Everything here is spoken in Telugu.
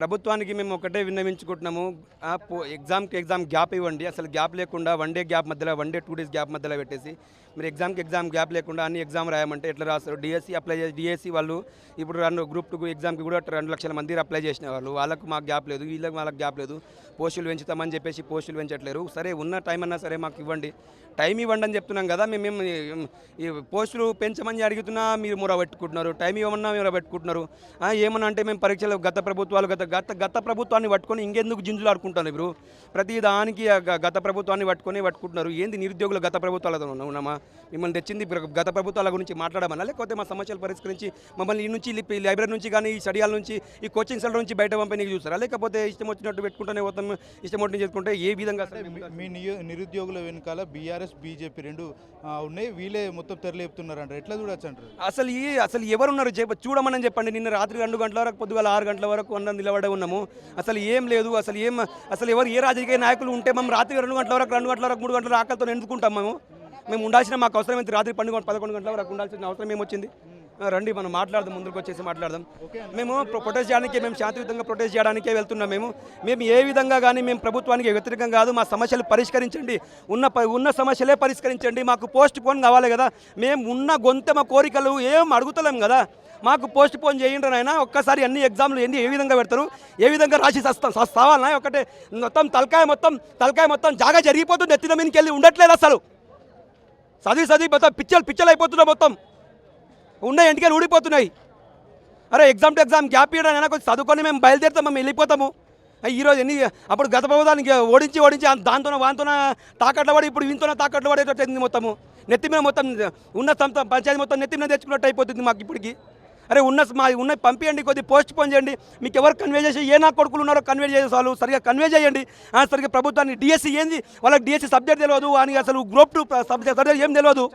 ప్రభుత్వానికి మేము ఒకటే విన్నవించుకుంటున్నాము పో ఎగ్జామ్కి ఎగ్జామ్ గ్యాప్ ఇవ్వండి అసలు గ్యాప్ లేకుండా వన్ డే గ్యాప్ మధ్యలో one day two days gap మధ్యలో పెట్టేసి మీరు ఎగ్జామ్కి ఎగ్జామ్ గ్యాప్ లేకుండా అన్ని ఎగ్జామ్ రాయమంటే ఎట్లా రాస్తారు? డిఎస్సి అప్లై చేసి డిఎస్సి వాళ్ళు ఇప్పుడు రెండు గ్రూప్ టూ ఎగ్జామ్కి కూడా రెండు లక్షల మంది అప్లై చేసిన వాళ్ళు వాళ్ళకు మాకు గ్యాప్ లేదు వీళ్ళకి వాళ్ళకి గ్యాప్ లేదు పోస్టులు పెంచుతామని చెప్పేసి పోస్టులు పెంచట్లేరు. సరే ఉన్న టైం అన్నా సరే మాకు ఇవ్వండి. టైం ఇవ్వండి అని చెప్తున్నాం కదా మేము ఈ పోస్టులు పెంచమని అడుగుతున్నా మీరు మూర పెట్టుకుంటున్నారు టైం ఇవ్వమన్నా మీరు పెట్టుకుంటున్నారు ఏమన్నా అంటే మేము పరీక్షలు గత ప్రభుత్వాలు గత గత గత ప్రభుత్వాన్ని పట్టుకొని ఇంకెందుకు జింజులు ఆడుకుంటాను ఇప్పుడు ప్రతి దానికి గత ప్రభుత్వాన్ని పట్టుకొని పట్టుకుంటున్నారు. ఏంది నిరుద్యోగులు గత ప్రభుత్వాలతో ఉన్న- ఉన్నామా? మిమ్మల్ని తెచ్చింది గత ప్రభుత్వాల గురించి మాట్లాడమన్నా లేకపోతే మా సమస్యలు పరిష్కరించి మమ్మల్ని ఈ నుంచి లైబ్రరీ నుంచి కానీ ఈ స్టడియాల నుంచి ఈ కోచింగ్ సెంటర్ నుంచి బయట పంపడానికి చూస్తారా? లేకపోతే ఇష్టం వచ్చినట్టు పెట్టుకుంటూనే పోతాం ఇష్టం వచ్చినట్టు చేసుకుంటే ఏ విధంగా మీ- నిరుద్యోగుల వెనకాల బీఆర్ఎస్ బీజేపీ రెండు ఉన్నాయి. వీళ్ళే మొత్తం తెరలేపుతున్నారు అంటారు ఎట్లా చూడొచ్చు అంటారు అసలు ఈ అసలు ఎవరున్నారు? చూడమని చెప్పండి. నిన్న రాత్రి రెండు గంటల వరకు పొద్దుగాల ఆరు గంటల వరకు అందరం నిలబడే ఉన్నాము. అసలు ఏం లేదు అసలు ఏం అసలు ఎవరు ఏ రాజకీయ నాయకులు ఉంటే మేము రాత్రి రెండు గంటల వరకు రెండు గంటల వరకు మూడు గంటల ఆకలితో ఎందుకుంటాం మేము? మేము ఉండాల్సిన మాకు అవసరం ఏంటి? రాత్రి పన్నెండు పదకొండు గంటల వరకు ఉండాల్సిన అవసరం ఏమొచ్చింది? రండి మనం మాట్లాడదాం ముందుకు వచ్చేసి మాట్లాడదాం. మేము ప్రొటెస్ట్ చేయడానికి మేము శాంతియుతంగా ప్రొటెస్ట్ చేయడానికే వెళ్తున్నాం మేము. మేము ఏ విధంగా కానీ మేము ప్రభుత్వానికి వ్యతిరేకం కాదు మా సమస్యలు పరిష్కరించండి. ఉన్న ఉన్న సమస్యలే పరిష్కరించండి. మాకు పోస్ట్ పోన్ కావాలి కదా. మేము ఉన్న గొంతెమ కోరికలు ఏం అడుగుతలేం కదా. మాకు పోస్ట్ పోన్ చేయండి నాయన. ఒక్కసారి అన్ని ఎగ్జామ్లు ఎన్ని ఏ విధంగా పెడతారు? ఏ విధంగా రాసి సస్తాం? సస్తావాలన్నా ఒకటే మొత్తం తలకాయ మొత్తం తలకాయ మొత్తం జాగా జరిగిపోతుంది. ఎత్తిన మీదకి వెళ్ళి ఉండట్లేదు అసలు. చదివి చదివి మొత్తం పిచ్చలు పిచ్చలు అయిపోతున్నాయి మొత్తం. ఉన్న ఇంటికి ఊడిపోతున్నాయి. అరే ఎగ్జామ్ టు ఎగ్జామ్ గ్యాప్ ఇవ్వడానికి కొంచెం చదువుకొని మేము బయలుదేరుతాం మేము వెళ్ళిపోతాము. ఈరోజు ఎన్ని అప్పుడు గత ప్రభుత్వానికి ఓడించి ఓడించి దాంతో వాంతోన తాకట్లు పడి ఇప్పుడు వీంతోనే తాకట్లు పడేటట్టు అయింది మొత్తము. నెత్తి మీద మొత్తం ఉన్న సంత పంచాయతీ మొత్తం నెత్తి మీద తెచ్చుకున్నట్టు అయిపోతుంది మాకు ఇప్పటికి. అరే ఉన్న మా ఉన్న పంపించండి కొద్ది పోస్ట్ పోన్ చేయండి. మీకు ఎవరు కన్వే చేసి ఏ నా కొడుకులు ఉన్నారో కన్వే చేసే వాళ్ళు సరిగా కన్వే చేయండి. సరిగ్గా ప్రభుత్వాన్ని డిఎస్సి ఏంది? వాళ్ళకి డిఎస్సి సబ్జెక్ట్ తెలియదు అని అసలు గ్రూప్ టూ సబ్జెక్ట్ ఏం తెలియదు